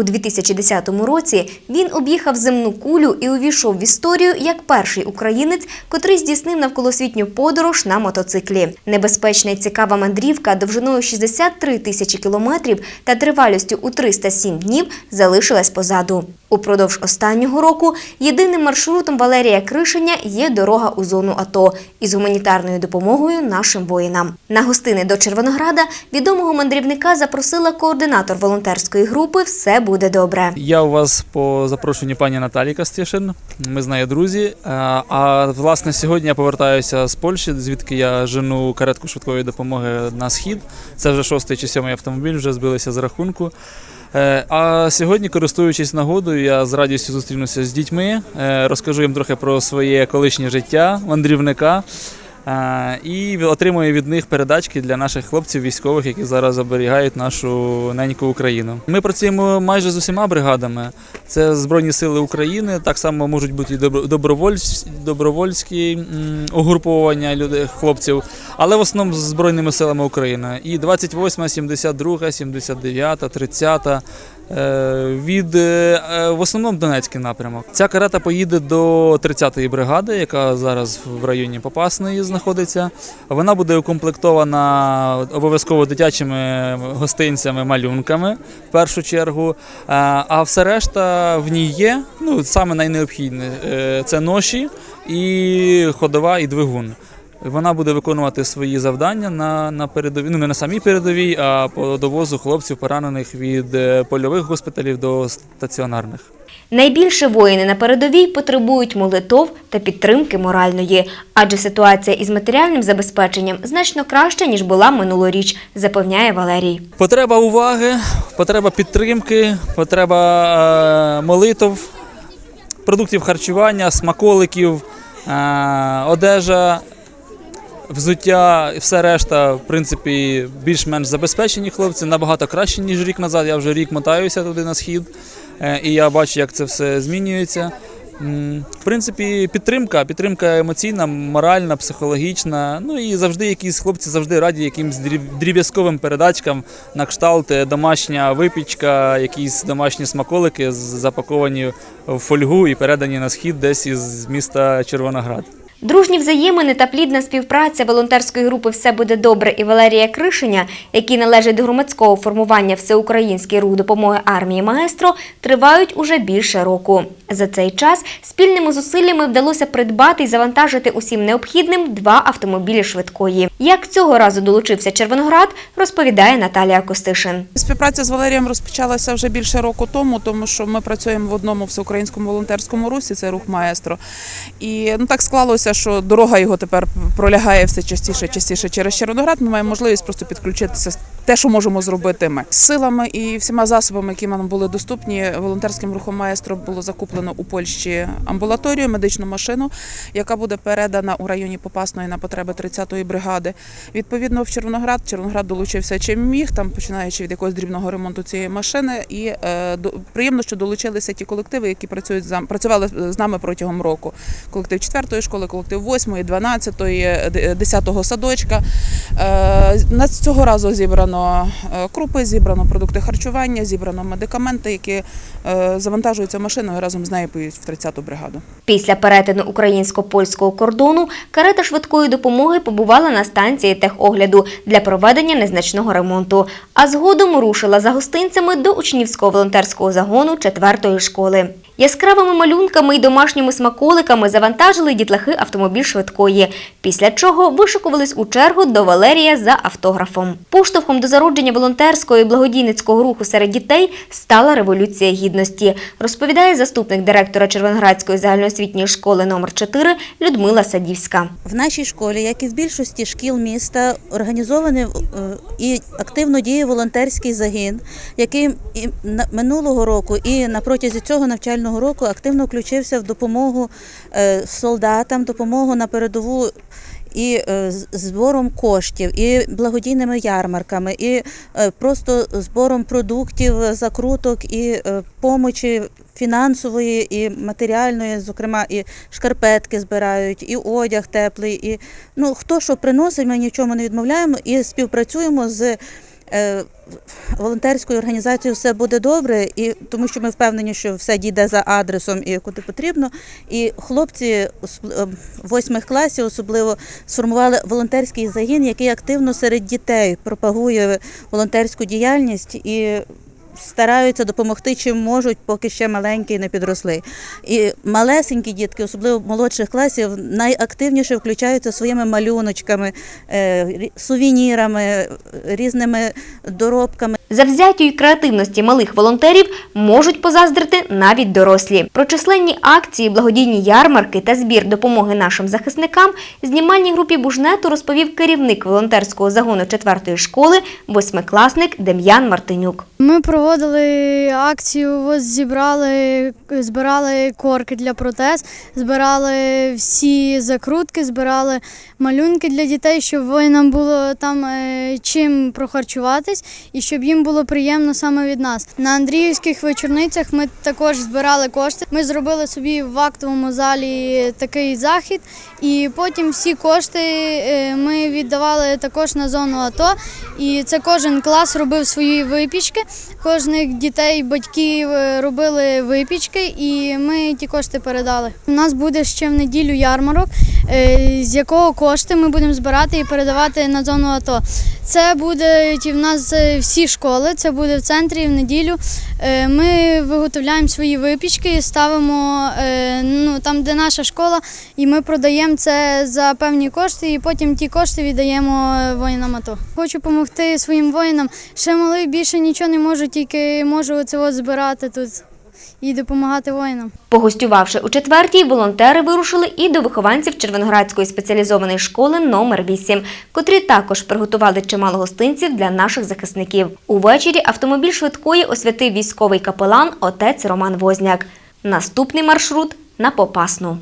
У 2010 році він об'їхав земну кулю і увійшов в історію як перший українець, котрий здійснив навколосвітню подорож на мотоциклі. Небезпечна і цікава мандрівка довжиною 63 тисячі кілометрів та тривалістю у 307 днів залишилась позаду. Упродовж останнього року єдиним маршрутом Валерія Кришеня є дорога у зону АТО із гуманітарною допомогою нашим воїнам. На гостини до Червонограда відомого мандрівника запросила координатор волонтерської групи Все буде добре. Я у вас по запрошенню пані Наталі Костішин. Ми з нею друзі. Е, А власне сьогодні я повертаюся з Польщі, звідки я жену каретку швидкої допомоги на схід. Це вже шостий чи сьомий автомобіль, вже збилися з рахунку. Е, А сьогодні, користуючись нагодою, я з радістю зустрінуся з дітьми, е, розкажу їм трохи про своє колишнє життя мандрівника. І отримую від них передачки для наших хлопців військових, які зараз оберігають нашу неньку Україну. Ми працюємо майже з усіма бригадами. Це Збройні Сили України, так само можуть бути і добро- добровольські м, угруповання людей, хлопців, але в основному з Збройними силами України. І 28, 72, 79, 30. Е, Від е, в основному Донецький напрямок. Ця карета поїде до 30-ї бригади, яка зараз в районі Попасної знаходиться. Вона буде укомплектована обов'язково дитячими гостинцями, малюнками в першу чергу. Е, А все решта в ній є. Ну саме найнеобхідне це ноші і ходова, і двигун. Вона буде виконувати свої завдання на, на передовій, ну не на самій передовій, а по довозу хлопців, поранених від е, польових госпіталів до стаціонарних. Найбільше воїни на передовій потребують молитов та підтримки моральної, адже ситуація із матеріальним забезпеченням значно краща ніж була минулоріч, запевняє Валерій. Потреба уваги, потреба підтримки, потреба е, молитов, продуктів харчування, смаколиків, е, одежа, взуття і все решта, в принципі, більш-менш забезпечені хлопці, набагато краще, ніж рік назад. Я вже рік мотаюся туди на схід, е, і я бачу, як це все змінюється. В принципі, підтримка, підтримка емоційна, моральна, психологічна. Ну і завжди якісь хлопці завжди раді якимсь дріб- дріб'язковим передачкам на кшталт е, домашня випічка, якісь домашні смаколики запаковані в фольгу і передані на схід десь із міста Червоноград. Дружні взаємини та плідна співпраця волонтерської групи Все буде добре і Валерія Кришеня, які належать до громадського формування Всеукраїнський рух допомоги армії Маестро, тривають уже більше року. За цей час спільними зусиллями вдалося придбати і завантажити усім необхідним два автомобілі швидкої. Як цього разу долучився Червоноград, розповідає Наталія Костишин. Співпраця з Валерієм розпочалася вже більше року тому, тому що ми працюємо в одному всеукраїнському волонтерському русі, це рух маестро. І ну так склалося, що дорога його тепер пролягає все частіше, частіше через Червоноград. Ми маємо можливість просто підключитися те, що можемо зробити ми силами і всіма засобами, які нам були доступні. Волонтерським рухом маестро було закуплено у Польщі амбулаторію, медичну машину, яка буде передана у районі Попасної на потреби 30-ї бригади. Відповідно, в Червоноград Червоноград долучився чим міг, там починаючи від якогось дрібного ремонту цієї машини. І е, до, приємно, що долучилися ті колективи, які працюють за працювали з нами протягом року. Колектив 4-ї школи, колектив 8-ї, 12-ї, 10-го садочка. Е, на цього разу зібрано е, крупи, зібрано продукти харчування, зібрано медикаменти, які е, завантажуються машиною разом з нею поїдуть в 30-ту бригаду. Після перетину українсько-польського кордону карета швидкої допомоги побувала на станції техогляду для проведення незначного ремонту, а згодом рушила за гостинцями до учнівського волонтерського загону четвертої школи. Яскравими малюнками і домашніми смаколиками завантажили дітлахи автомобіль швидкої, після чого вишикувались у чергу до Валерія за автографом. Поштовхом до зародження волонтерського і благодійницького руху серед дітей стала революція гідності, розповідає заступник директора Червоноградської загальноосвітньої школи номер 4 Людмила Садівська. В нашій школі, як і в більшості шкіл міста, організований е, і активно діє волонтерський загін, який минулого року і на протязі цього навчального року активно включився в допомогу е, солдатам, допомогу на передову. І е, збором коштів, і благодійними ярмарками, і е, просто збором продуктів, закруток, і помочі фінансової і матеріальної, зокрема, і шкарпетки збирають, і одяг теплий. І ну хто що приносить, ми ні в чому не відмовляємо і співпрацюємо з волонтерською організацією все буде добре, і тому що ми впевнені, що все дійде за адресом і куди потрібно. І хлопці е, восьмих класів особливо сформували волонтерський загін, який активно серед дітей пропагує волонтерську діяльність і. Стараються допомогти чим можуть, поки ще маленькі не підросли. І малесенькі дітки, особливо молодших класів, найактивніше включаються своїми малюночками, е, сувенірами, різними доробками. Завзяттю й креативності малих волонтерів можуть позаздрити навіть дорослі. Про численні акції, благодійні ярмарки та збір допомоги нашим захисникам знімальній групі Бужнету розповів керівник волонтерського загону четвертої школи, восьмикласник Дем'ян Мартинюк. Ми проводили акцію, зібрали, збирали корки для протез, збирали всі закрутки, збирали малюнки для дітей, щоб воїнам було там е, чим прохарчуватись і щоб їм було приємно саме від нас. На Андріївських вечорницях ми також збирали кошти. Ми зробили собі в актовому залі такий захід, і потім всі кошти е, ми віддавали також на зону АТО. І це кожен клас робив свої випічки. Кожних дітей, батьків е, робили випічки, і ми ті кошти передали. У нас буде ще в неділю ярмарок, е, з якого кошти ми будемо збирати і передавати на зону АТО. Це будуть в нас е, всі школи, це буде в центрі в неділю. Е, Ми виготовляємо свої випічки, ставимо е, ну, там, де наша школа, і ми продаємо це за певні кошти, і потім ті кошти віддаємо воїнам АТО. Хочу допомогти своїм воїнам. Ще малий більше нічого не можу, тільки можу оце от збирати тут і допомагати воїнам. Погостювавши у четвертій, волонтери вирушили і до вихованців Червоноградської спеціалізованої школи номер 8 котрі також приготували чимало гостинців для наших захисників. Увечері автомобіль швидкої освятив військовий капелан отець Роман Возняк. Наступний маршрут на Попасну.